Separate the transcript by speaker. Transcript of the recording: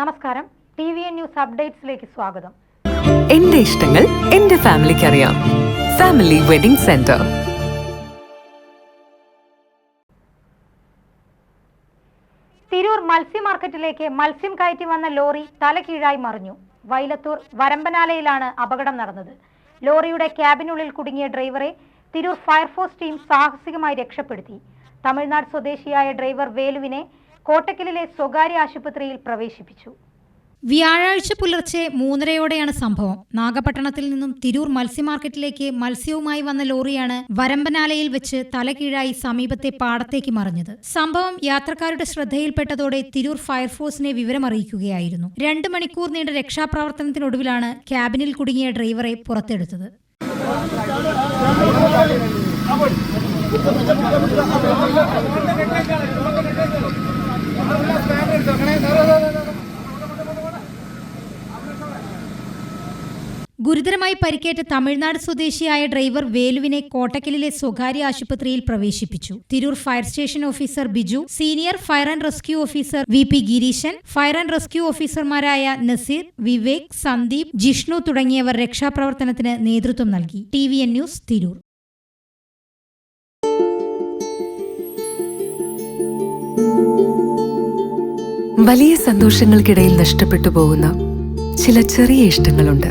Speaker 1: നമസ്കാരം. T V N news അപ്ഡേറ്റ്സിലേക്ക് സ്വാഗതം.
Speaker 2: എന്റെ ഇഷ്ടങ്ങൾ എന്റെ ഫാമിലിക്ക് അറിയാം. Family wedding centre.
Speaker 1: തിരൂർ മത്സ്യ മാർക്കറ്റിലേക്ക് മത്സ്യം കയറ്റി വന്ന ലോറി തലകീഴായി മറിഞ്ഞു. വൈലത്തൂർ വരമ്പനാലയിലാണ് അപകടം നടന്നത്. ലോറിയുടെ ക്യാബിനുള്ളിൽ കുടുങ്ങിയ ഡ്രൈവറെ തിരൂർ ഫയർഫോഴ്സ് ടീം സാഹസികമായി രക്ഷപ്പെടുത്തി. തമിഴ്നാട് സ്വദേശിയായ ഡ്രൈവർ വേലുവിനെ കോട്ടക്കലിലെ സ്വകാര്യ ആശുപത്രിയിൽ പ്രവേശിപ്പിച്ചു
Speaker 3: വ്യാഴാഴ്ച പുലർച്ചെ മൂന്നരയോടെയാണ് സംഭവം നാഗപട്ടണത്തിൽ നിന്നും തിരൂർ മത്സ്യമാർക്കറ്റിലേക്ക് മത്സ്യവുമായി വന്ന ലോറിയാണ് വരമ്പനാലയിൽ വെച്ച് തലകീഴായി സമീപത്തെ പാടത്തേക്ക് മറിഞ്ഞത് സംഭവം യാത്രക്കാരുടെ ശ്രദ്ധയിൽപ്പെട്ടതോടെ തിരൂർ ഫയർഫോഴ്സിനെ വിവരമറിയിക്കുകയായിരുന്നു രണ്ട് മണിക്കൂർ നീണ്ട രക്ഷാപ്രവർത്തനത്തിനൊടുവിലാണ് ക്യാബിനിൽ കുടുങ്ങിയ ഡ്രൈവറെ പുറത്തെടുത്തത് ഗുരുതരമായി പരിക്കേറ്റ തമിഴ്നാട് സ്വദേശിയായ ഡ്രൈവർ വേലുവിനെ കോട്ടക്കലിലെ സ്വകാര്യ ആശുപത്രിയിൽ പ്രവേശിപ്പിച്ചു. Tirur fire station officer Biju senior fire and rescue officer V P Gireeshan fire and rescue ഓഫീസർമാരായ നസീർ വിവേക് സന്ദീപ് ജിഷ്ണു തുടങ്ങിയവർ രക്ഷാപ്രവർത്തനത്തിന് നേതൃത്വം നൽകി. T V N news Tirur.
Speaker 2: വലിയ സന്തോഷങ്ങൾക്കിടയിൽ നഷ്ടപ്പെട്ടു പോകുന്ന ചില ചെറിയ ഇഷ്ടങ്ങളുണ്ട്.